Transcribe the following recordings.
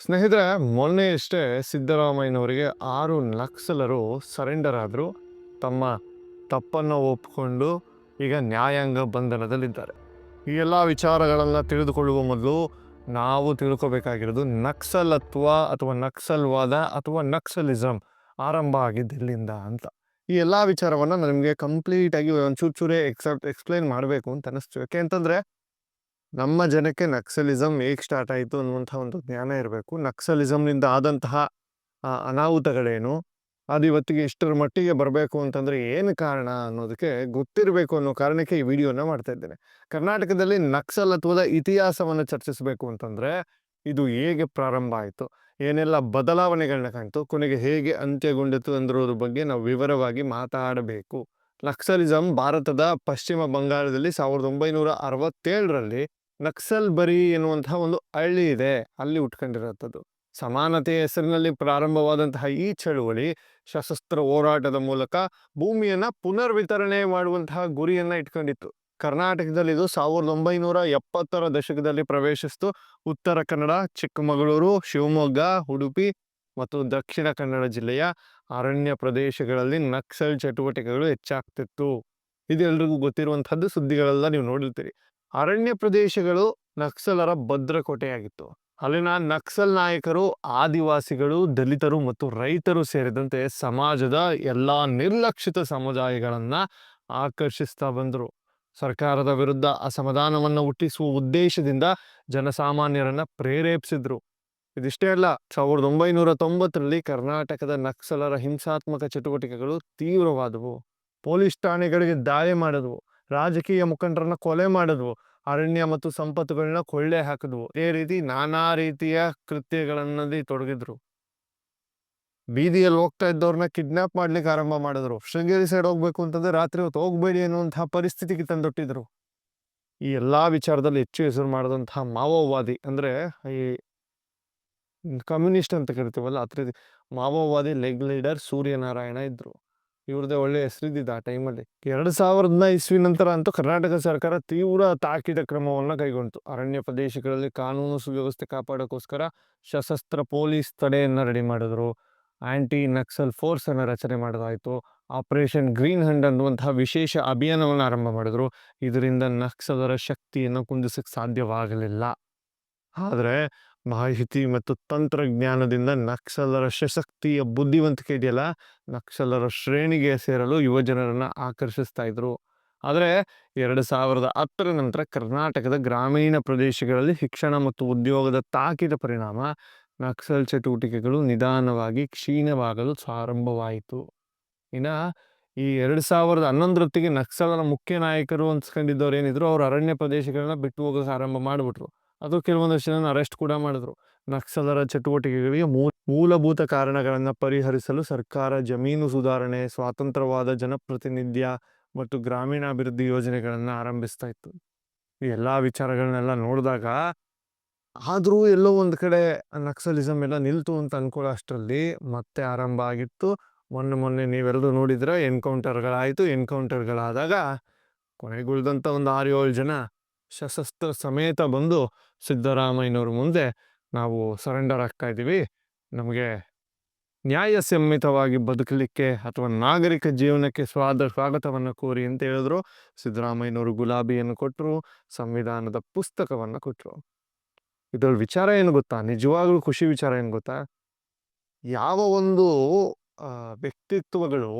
ಸ್ನೇಹಿತರೆ ಮೊನ್ನೆಯಷ್ಟೇ ಸಿದ್ದರಾಮಯ್ಯನವರಿಗೆ ಆರು ನಕ್ಸಲರು ಸರೆಂಡರ್ ಆದರು. ತಮ್ಮ ತಪ್ಪನ್ನು ಒಪ್ಪಿಕೊಂಡು ಈಗ ನ್ಯಾಯಾಂಗ ಬಂಧನದಲ್ಲಿದ್ದಾರೆ. ಈ ಎಲ್ಲ ವಿಚಾರಗಳನ್ನು ತಿಳಿದುಕೊಳ್ಳುವ ಮೊದಲು ನಾವು ತಿಳ್ಕೊಬೇಕಾಗಿರೋದು ನಕ್ಸಲತ್ವ ಅಥವಾ ನಕ್ಸಲ್ವಾದ ಅಥವಾ ನಕ್ಸಲಿಸಮ್ ಆರಂಭ ಆಗಿದ್ದು ಎಲ್ಲಿಂದ ಅಂತ. ಈ ಎಲ್ಲ ವಿಚಾರವನ್ನು ನಾನು ನಿಮಗೆ ಕಂಪ್ಲೀಟಾಗಿ ಚೂರು ಚೂರೇ ಎಕ್ಸೆಪ್ಟ್ ಎಕ್ಸ್ಪ್ಲೈನ್ ಮಾಡಬೇಕು ಅಂತ ಅನ್ನಿಸ್ತು ಯಾಕೆ ಅಂತಂದರೆ ನಮ್ಮ ಜನಕ್ಕೆ ನಕ್ಸಲಿಸಮ್ ಹೇಗೆ ಸ್ಟಾರ್ಟ್ ಆಯಿತು ಅನ್ನುವಂಥ ಒಂದು ಜ್ಞಾನ ಇರಬೇಕು. ನಕ್ಸಲಿಸಮ್ನಿಂದ ಆದಂತಹ ಅನಾಹುತಗಳೇನು? ಅದು ಇವತ್ತಿಗೆ ಇಷ್ಟರ ಮಟ್ಟಿಗೆ ಬರಬೇಕು ಅಂತಂದರೆ ಏನು ಕಾರಣ ಅನ್ನೋದಕ್ಕೆ ಗೊತ್ತಿರಬೇಕು ಅನ್ನೋ ಕಾರಣಕ್ಕೆ ಈ ವಿಡಿಯೋನ ಮಾಡ್ತಾ ಇದ್ದೇನೆ. ಕರ್ನಾಟಕದಲ್ಲಿ ನಕ್ಸಲತ್ವದ ಇತಿಹಾಸವನ್ನು ಚರ್ಚಿಸಬೇಕು ಅಂತಂದರೆ ಇದು ಹೇಗೆ ಪ್ರಾರಂಭ ಆಯಿತು? ಏನೆಲ್ಲ ಬದಲಾವಣೆಗಳನ್ನ ಕಾಣ್ತು? ಕೊನೆಗೆ ಹೇಗೆ ಅಂತ್ಯಗೊಂಡಿತು ಅಂದಿರೋದ್ರ ಬಗ್ಗೆ ನಾವು ವಿವರವಾಗಿ ಮಾತಾಡಬೇಕು. ನಕ್ಸಲಿಸಮ್ ಭಾರತದ ಪಶ್ಚಿಮ ಬಂಗಾಳದಲ್ಲಿ ಸಾವಿರದ ಒಂಬೈನೂರ ಅರವತ್ತೇಳರಲ್ಲಿ ನಕ್ಸಲ್ ಬರಿ ಎನ್ನುವಂತಹ ಒಂದು ಹಳ್ಳಿ ಇದೆ. ಅಲ್ಲಿ ಉಟ್ಕೊಂಡಿರೋಂಥದ್ದು ಸಮಾನತೆಯ ಹೆಸರಿನಲ್ಲಿ ಪ್ರಾರಂಭವಾದಂತಹ ಈ ಚಳುವಳಿ ಸಶಸ್ತ್ರ ಹೋರಾಟದ ಮೂಲಕ ಭೂಮಿಯನ್ನ ಪುನರ್ವಿತರಣೆ ಮಾಡುವಂತಹ ಗುರಿಯನ್ನ ಇಟ್ಕೊಂಡಿತ್ತು. ಕರ್ನಾಟಕದಲ್ಲಿ ಇದು ಸಾವಿರದ ಒಂಬೈನೂರ ಎಪ್ಪತ್ತರ ದಶಕದಲ್ಲಿ ಪ್ರವೇಶಿಸಿತು. ಉತ್ತರ ಕನ್ನಡ, ಚಿಕ್ಕಮಗಳೂರು, ಶಿವಮೊಗ್ಗ, ಉಡುಪಿ ಮತ್ತು ದಕ್ಷಿಣ ಕನ್ನಡ ಜಿಲ್ಲೆಯ ಅರಣ್ಯ ಪ್ರದೇಶಗಳಲ್ಲಿ ನಕ್ಸಲ್ ಚಟುವಟಿಕೆಗಳು ಹೆಚ್ಚಾಗ್ತಿತ್ತು. ಇದು ಗೊತ್ತಿರುವಂಥದ್ದು ಸುದ್ದಿಗಳೆಲ್ಲ ನೀವು ನೋಡಿರ್ತೀರಿ. ಅರಣ್ಯ ಪ್ರದೇಶಗಳು ನಕ್ಸಲರ ಭದ್ರಕೋಟೆಯಾಗಿತ್ತು. ಅಲ್ಲಿನ ನಕ್ಸಲ್ ನಾಯಕರು, ಆದಿವಾಸಿಗಳು, ದಲಿತರು ಮತ್ತು ರೈತರು ಸೇರಿದಂತೆ ಸಮಾಜದ ಎಲ್ಲ ನಿರ್ಲಕ್ಷಿತ ಸಮುದಾಯಗಳನ್ನ ಆಕರ್ಷಿಸ್ತಾ ಬಂದರು. ಸರ್ಕಾರದ ವಿರುದ್ಧ ಅಸಮಾಧಾನವನ್ನು ಹುಟ್ಟಿಸುವ ಉದ್ದೇಶದಿಂದ ಜನಸಾಮಾನ್ಯರನ್ನ ಪ್ರೇರೇಪಿಸಿದ್ರು. ಇದಿಷ್ಟೇ ಅಲ್ಲ, ಸಾವಿರದ ಒಂಬೈನೂರ ತೊಂಬತ್ತರಲ್ಲಿ ಕರ್ನಾಟಕದ ನಕ್ಸಲರ ಹಿಂಸಾತ್ಮಕ ಚಟುವಟಿಕೆಗಳು ತೀವ್ರವಾದವು. ಪೊಲೀಸ್ ಠಾಣೆಗಳಿಗೆ ದಾಳಿ ಮಾಡಿದ್ವು. ರಾಜಕೀಯ ಮುಖಂಡರನ್ನ ಕೊಲೆ ಮಾಡಿದ್ವು. ಅರಣ್ಯ ಮತ್ತು ಸಂಪತ್ತುಗಳನ್ನ ಕೊಳ್ಳೆ ಹಾಕಿದ್ವು. ಅದೇ ರೀತಿ ನಾನಾ ರೀತಿಯ ಕೃತ್ಯಗಳನ್ನಲ್ಲಿ ತೊಡಗಿದ್ರು. ಬೀದಿಯಲ್ಲಿ ಹೋಗ್ತಾ ಇದ್ದವ್ರನ್ನ ಕಿಡ್ನಾಪ್ ಮಾಡ್ಲಿಕ್ಕೆ ಆರಂಭ ಮಾಡಿದ್ರು. ಶೃಂಗೇರಿ ಸೈಡ್ ಹೋಗ್ಬೇಕು ಅಂತಂದ್ರೆ ರಾತ್ರಿ ಹೊತ್ತು ಹೋಗ್ಬೇಡಿ ಅನ್ನುವಂತಹ ಪರಿಸ್ಥಿತಿಗೆ ತಂದೊಟ್ಟಿದ್ರು. ಈ ಎಲ್ಲಾ ವಿಚಾರದಲ್ಲಿ ಹೆಚ್ಚು ಹೆಸರು ಮಾಡಿದಂತಹ ಮಾವೋವಾದಿ ಅಂದ್ರೆ ಈ ಕಮ್ಯುನಿಸ್ಟ್ ಅಂತ ಕರಿತೀವಲ್ಲ ಅದ್ರ ಮಾವೋವಾದಿ ಲೆಗ್ ಲೀಡರ್ ಸೂರ್ಯನಾರಾಯಣ ಇದ್ರು. ಇವ್ರದ್ದೇ ಒಳ್ಳೆ ಹೆಸರಿದ್ದಿದ್ದು ಆ ಟೈಮಲ್ಲಿ. ಎರಡು ಸಾವಿರದ ಇಸ್ವಿ ನಂತರ ಅಂತೂ ಕರ್ನಾಟಕ ಸರ್ಕಾರ ತೀವ್ರ ತಾಕಿದ ಕ್ರಮವನ್ನು ಕೈಗೊಂಡಿತು. ಅರಣ್ಯ ಪ್ರದೇಶಗಳಲ್ಲಿ ಕಾನೂನು ಸುವ್ಯವಸ್ಥೆ ಕಾಪಾಡೋಕ್ಕೋಸ್ಕರ ಸಶಸ್ತ್ರ ಪೊಲೀಸ್ ತಡೆಯನ್ನು ರೆಡಿ ಮಾಡಿದ್ರು. ಆ್ಯಂಟಿ ನಕ್ಸಲ್ ಫೋರ್ಸ್ ಅನ್ನು ರಚನೆ ಮಾಡೋದಾಯಿತು. ಆಪರೇಷನ್ ಗ್ರೀನ್ ಹಂಡ್ ಅನ್ನುವಂತಹ ವಿಶೇಷ ಅಭಿಯಾನವನ್ನು ಆರಂಭ ಮಾಡಿದ್ರು. ಇದರಿಂದ ನಕ್ಸಲರ ಶಕ್ತಿಯನ್ನು ಕುಂದಿಸಕ್ಕೆ ಸಾಧ್ಯವಾಗಲಿಲ್ಲ. ಆದರೆ ಮಾಹಿತಿ ಮತ್ತು ತಂತ್ರಜ್ಞಾನದಿಂದ ನಕ್ಸಲರ ಸಶಕ್ತಿಯ ಬುದ್ಧಿವಂತಿಕೆ ಇದೆಯಲ್ಲ? ನಕ್ಸಲರ ಶ್ರೇಣಿಗೆ ಸೇರಲು ಯುವಜನರನ್ನು ಆಕರ್ಷಿಸ್ತಾ ಇದ್ರು. ಆದರೆ ಎರಡು ಸಾವಿರದ ಹತ್ತರ ನಂತರ ಕರ್ನಾಟಕದ ಗ್ರಾಮೀಣ ಪ್ರದೇಶಗಳಲ್ಲಿ ಶಿಕ್ಷಣ ಮತ್ತು ಉದ್ಯೋಗದ ತಾಕಿದ ಪರಿಣಾಮ ನಕ್ಸಲ್ ಚಟುವಟಿಕೆಗಳು ನಿಧಾನವಾಗಿ ಕ್ಷೀಣವಾಗಲು ಪ್ರಾರಂಭವಾಯಿತು. ಇನ್ನು ಈ ಎರಡು ಸಾವಿರದ ಹನ್ನೊಂದರೊತ್ತಿಗೆ ನಕ್ಸಲರ ಮುಖ್ಯ ನಾಯಕರು ಅನ್ಸ್ಕೊಂಡಿದ್ದವ್ರು ಏನಿದ್ರು ಅವ್ರು ಅರಣ್ಯ ಪ್ರದೇಶಗಳನ್ನ ಬಿಟ್ಟು ಹೋಗೋಕೆ ಆರಂಭ ಮಾಡಿಬಿಟ್ರು. ಅದು ಕೆಲವೊಂದಷ್ಟು ಜನ ಅರೆಸ್ಟ್ ಕೂಡ ಮಾಡಿದ್ರು. ನಕ್ಸಲರ ಚಟುವಟಿಕೆಗಳಿಗೆ ಮೂಲಭೂತ ಕಾರಣಗಳನ್ನು ಪರಿಹರಿಸಲು ಸರ್ಕಾರ ಜಮೀನು ಸುಧಾರಣೆ, ಸ್ವಾತಂತ್ರ್ಯವಾದ ಜನಪ್ರತಿನಿಧ್ಯ ಮತ್ತು ಗ್ರಾಮೀಣಾಭಿವೃದ್ಧಿ ಯೋಜನೆಗಳನ್ನು ಆರಂಭಿಸ್ತಾ ಇತ್ತು. ಎಲ್ಲ ವಿಚಾರಗಳನ್ನೆಲ್ಲ ನೋಡಿದಾಗ ಆದರೂ ಎಲ್ಲೋ ಒಂದು ಕಡೆ ನಕ್ಸಲಿಸಮ್ ಎಲ್ಲ ನಿಲ್ತು ಅಂತ ಅನ್ಕೊಳ್ಳೋ ಅಷ್ಟರಲ್ಲಿ ಮತ್ತೆ ಆರಂಭ ಆಗಿತ್ತು. ಮೊನ್ನೆ ಮೊನ್ನೆ ನೀವೆಲ್ಲರೂ ನೋಡಿದ್ರೆ ಎನ್ಕೌಂಟರ್ಗಳಾಯಿತು. ಎನ್ಕೌಂಟರ್ಗಳಾದಾಗ ಕೊನೆಗುಳ್ದಂಥ ಒಂದು ಆರು ಏಳು ಜನ ಸಶಸ್ತ್ರ ಸಮೇತ ಬಂದು ಸಿದ್ದರಾಮಯ್ಯನವ್ರ ಮುಂದೆ ನಾವು ಸರೆಂಡರ್ ಆಗ್ತಾ ಇದ್ದೀವಿ. ನಮಗೆ ನ್ಯಾಯಸಮ್ಮತವಾಗಿ ಬದುಕಲಿಕ್ಕೆ ಅಥವಾ ನಾಗರಿಕ ಜೀವನಕ್ಕೆ ಸ್ವಾದ ಸ್ವಾಗತವನ್ನು ಕೋರಿ ಅಂತ ಹೇಳಿದ್ರು. ಸಿದ್ದರಾಮಯ್ಯನವರು ಗುಲಾಬಿಯನ್ನು ಕೊಟ್ಟರು ಸಂವಿಧಾನದ ಪುಸ್ತಕವನ್ನು ಕೊಟ್ಟರು ಇದರ ವಿಚಾರ ಏನು ಗೊತ್ತಾ? ನಿಜವಾಗ್ಲೂ ಖುಷಿ ವಿಚಾರ ಏನು ಗೊತ್ತಾ? ಯಾವ ಒಂದು ವ್ಯಕ್ತಿತ್ವಗಳು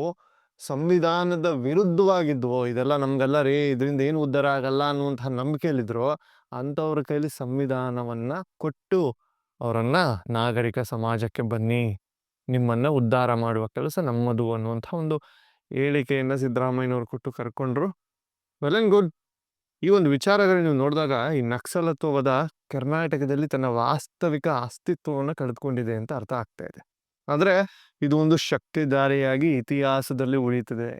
ಸಂವಿಧಾನದ ವಿರುದ್ಧವಾಗಿದ್ವು, ಇದೆಲ್ಲ ನಮ್ಗೆಲ್ಲ ರೀ, ಇದರಿಂದ ಏನು ಉದ್ಧಾರ ಆಗಲ್ಲ ಅನ್ನುವಂತಹ ನಂಬಿಕೆಯಲ್ಲಿದ್ರು, ಅಂಥವ್ರ ಕೈಲಿ ಸಂವಿಧಾನವನ್ನ ಕೊಟ್ಟು ಅವರನ್ನ ನಾಗರಿಕ ಸಮಾಜಕ್ಕೆ ಬನ್ನಿ, ನಿಮ್ಮನ್ನ ಉದ್ಧಾರ ಮಾಡುವ ಕೆಲಸ ನಮ್ಮದು ಅನ್ನುವಂಥ ಒಂದು ಹೇಳಿಕೆಯನ್ನ ಸಿದ್ದರಾಮಯ್ಯನವ್ರು ಕೊಟ್ಟು ಕರ್ಕೊಂಡ್ರು. ವೆಲ್ ಅಂಡ್ ಗುಡ್ ಈ ಒಂದು ವಿಚಾರಗಳು ನೀವು ನೋಡಿದಾಗ ಈ ನಕ್ಸಲತ್ವದ ಕರ್ನಾಟಕದಲ್ಲಿ ತನ್ನ ವಾಸ್ತವಿಕ ಅಸ್ತಿತ್ವವನ್ನು ಕಳೆದುಕೊಂಡಿದೆ ಅಂತ ಅರ್ಥ ಆಗ್ತಾ ಇದೆ. ಆದ್ರೆ ಇದು ಒಂದು ಶಕ್ತಿಧಾರಿಯಾಗಿ ಇತಿಹಾಸದಲ್ಲಿ ಉಳಿಯುತ್ತದೆ.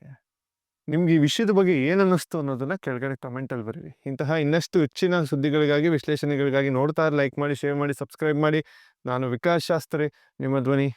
ನಿಮ್ಗೆ ಈ ವಿಷಯದ ಬಗ್ಗೆ ಏನು ಅನ್ನಿಸ್ತು ಅನ್ನೋದನ್ನ ಕೆಳಗಡೆ ಕಮೆಂಟ್ ಅಲ್ಲಿ ಬರೀರಿ. ಇಂತಹ ಇನ್ನಷ್ಟು ಹೆಚ್ಚಿನ ಸುದ್ದಿಗಳಿಗಾಗಿ, ವಿಶ್ಲೇಷಣೆಗಳಿಗಾಗಿ ನೋಡ್ತಾ ಲೈಕ್ ಮಾಡಿ ಶೇರ್ ಮಾಡಿ ಸಬ್ಸ್ಕ್ರೈಬ್ ಮಾಡಿ. ನಾನು ವಿಕಾಸ್ ಶಾಸ್ತ್ರಿ, ನಿಮ್ಮ ಧ್ವನಿ.